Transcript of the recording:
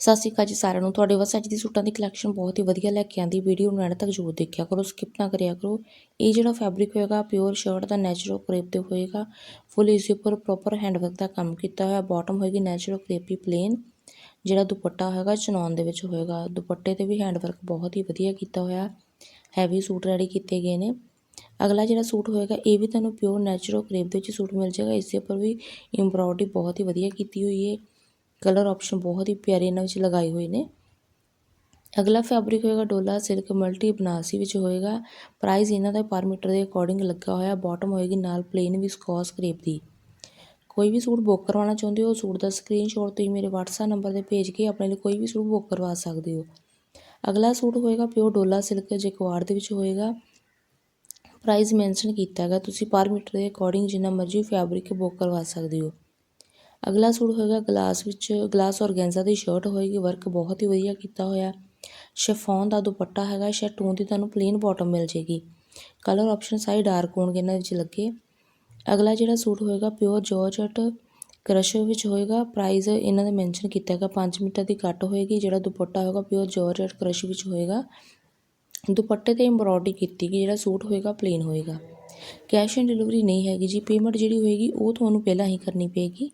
ਸਤਿ ਸ਼੍ਰੀ ਅਕਾਲ ਜੀ ਸਾਰਿਆਂ ਨੂੰ। ਤੁਹਾਡੇ ਵਾਸਤੇ ਅੱਜ ਦੀ ਸੂਟਾਂ ਦੀ ਕਲੈਕਸ਼ਨ ਬਹੁਤ ਹੀ ਵਧੀਆ ਲੈ ਕੇ ਆਂਦੀ। ਵੀਡੀਓ ਨੂੰ ਐਂਡ ਤੱਕ ਜ਼ਰੂਰ ਦੇਖਿਆ ਕਰੋ ਸਕਿਪ ਨਾ ਕਰਿਆ ਕਰੋ। ਇਹ ਜਿਹੜਾ ਫੈਬਰਿਕ ਹੋਏਗਾ ਪਿਓਰ ਸ਼ਰਟ ਦਾ ਨੈਚੁਰਲ ਕਰੇਪ ਤੇ ਹੋਏਗਾ। ਫੁੱਲ ਇਸ ਉੱਪਰ ਪ੍ਰੋਪਰ ਹੈਂਡਵਰਕ ਦਾ ਕੰਮ ਕੀਤਾ ਹੋਇਆ। ਬਾਟਮ ਹੋਏਗੀ ਨੈਚੁਰਲ ਕਰੇਪੀ ਪਲੇਨ ਜਿਹੜਾ ਦੁਪੱਟਾ ਹੋਏਗਾ ਚਨੌਨ ਦੇ ਵਿੱਚ ਹੋਏਗਾ। ਦੁਪੱਟੇ ਤੇ ਵੀ ਹੈਂਡਵਰਕ ਬਹੁਤ ਹੀ ਵਧੀਆ ਕੀਤਾ ਹੋਇਆ। ਹੈਵੀ ਸੂਟ ਰੈਡੀ ਕੀਤੇ ਗਏ ਨੇ। ਅਗਲਾ ਜਿਹੜਾ ਸੂਟ ਹੋਏਗਾ, ਇਹ ਵੀ ਤੁਹਾਨੂੰ ਪਿਓਰ ਨੈਚੁਰਲ ਕਰੇਪ ਦੇ ਵਿੱਚ ਸੂਟ ਮਿਲ ਜਾਏਗਾ। ਇਸ ਦੇ ਉੱਪਰ ਵੀ ਐਮਬ੍ਰੋਇਡਰੀ ਬਹੁਤ ਹੀ ਵਧੀਆ ਕੀਤੀ ਹੋਈ ਹੈ। ਕਲਰ ਆਪਸ਼ਨ ਬਹੁਤ ਹੀ ਪਿਆਰੇ ਇਹਨਾਂ ਵਿੱਚ ਲਗਾਏ ਹੋਏ ਨੇ। ਅਗਲਾ ਫੈਬਰਿਕ ਹੋਏਗਾ ਡੋਲਾ ਸਿਲਕ ਮਲਟੀ ਬਨਾਰਸੀ ਵਿੱਚ ਹੋਏਗਾ। ਪ੍ਰਾਈਸ ਇਹਨਾਂ ਦਾ ਪਰ ਮੀਟਰ ਦੇ ਅਕੋਰਡਿੰਗ ਲੱਗਾ ਹੋਇਆ, ਬਾਟਮ ਹੋਏਗੀ ਨਾਲ ਪਲੇਨ ਵਿਸਕੋਸ ਕਰੇਪ ਦੀ। ਕੋਈ ਵੀ ਸੂਟ ਬੁੱਕ ਕਰਵਾਉਣਾ ਚਾਹੁੰਦੇ ਹੋ ਸੂਟ ਦਾ ਸਕਰੀਨਸ਼ਾਟ ਤੁਸੀਂ ਮੇਰੇ WhatsApp ਨੰਬਰ ਤੇ ਭੇਜ ਕੇ ਆਪਣੇ ਲਈ ਕੋਈ ਵੀ ਸੂਟ ਬੁੱਕ ਕਰਵਾ ਸਕਦੇ ਹੋ। ਅਗਲਾ ਸੂਟ ਹੋਏਗਾ ਪਿਓਰ ਡੋਲਾ ਸਿਲਕ ਜੈਕਵਾਰ ਦੇ ਵਿੱਚ ਹੋਏਗਾ। ਪ੍ਰਾਈਸ ਮੈਂਸ਼ਨ ਕੀਤਾ ਹੈਗਾ, ਤੁਸੀਂ ਪਰ ਮੀਟਰ ਦੇ ਅਕੋਰਡਿੰਗ ਜਿੰਨਾ ਮਰਜ਼ੀ ਫੈਬਰਿਕ ਬੁੱਕ ਕਰਵਾ ਸਕਦੇ ਹੋ। ਅਗਲਾ ਸੂਟ ਹੋਏਗਾ ਗਲਾਸ ਵਿੱਚ, ਗਲਾਸ ਔਰਗੈਂਜ਼ਾ ਦੀ ਸ਼ਰਟ ਹੋਏਗੀ ਵਰਕ ਬਹੁਤ ਹੀ ਵਧੀਆ ਕੀਤਾ ਹੋਇਆ ਸ਼ਿਫੋਨ ਦਾ ਦੁਪੱਟਾ ਹੈਗਾ ਸ਼ਰਟੂਨ ਦੀ ਤੁਹਾਨੂੰ ਪਲੇਨ ਬਾਟਮ ਮਿਲ ਜੇਗੀ। ਕਲਰ ਆਪਸ਼ਨ ਸਾਰੇ ਡਾਰਕ ਹੋਣਗੇ ਇਹਨਾਂ ਵਿੱਚ ਲੱਗੇ। ਅਗਲਾ ਜਿਹੜਾ ਸੂਟ ਹੋਏਗਾ ਪਿਓਰ ਜਾਰਜਟ ਕਰਸ਼ ਵਿੱਚ ਹੋਏਗਾ। ਪ੍ਰਾਈਸ ਇਹਨਾਂ ਦਾ ਮੈਂਸ਼ਨ ਕੀਤਾ ਹੈਗਾ 5 ਮੀਟਰ ਦੀ ਕੱਟ ਹੋਏਗੀ। ਜਿਹੜਾ ਦੁਪੱਟਾ ਹੋਏਗਾ ਪਿਓਰ ਜਾਰਜਟ ਕਰਸ਼ ਵਿੱਚ ਹੋਏਗਾ। ਦੁਪੱਟੇ ਤੇ ਐਮਬ੍ਰੋਇਡਰੀ ਕੀਤੀ ਗਈ, ਜਿਹੜਾ ਸੂਟ ਹੋਏਗਾ ਪਲੇਨ ਹੋਏਗਾ। ਕੈਸ਼ ਔਨ ਡਿਲੀਵਰੀ ਨਹੀਂ ਹੈਗੀ ਜੀ ਪੇਮੈਂਟ ਜਿਹੜੀ ਹੋਏਗੀ ਉਹ ਤੁਹਾਨੂੰ ਪਹਿਲਾਂ ਹੀ ਕਰਨੀ ਪਏਗੀ।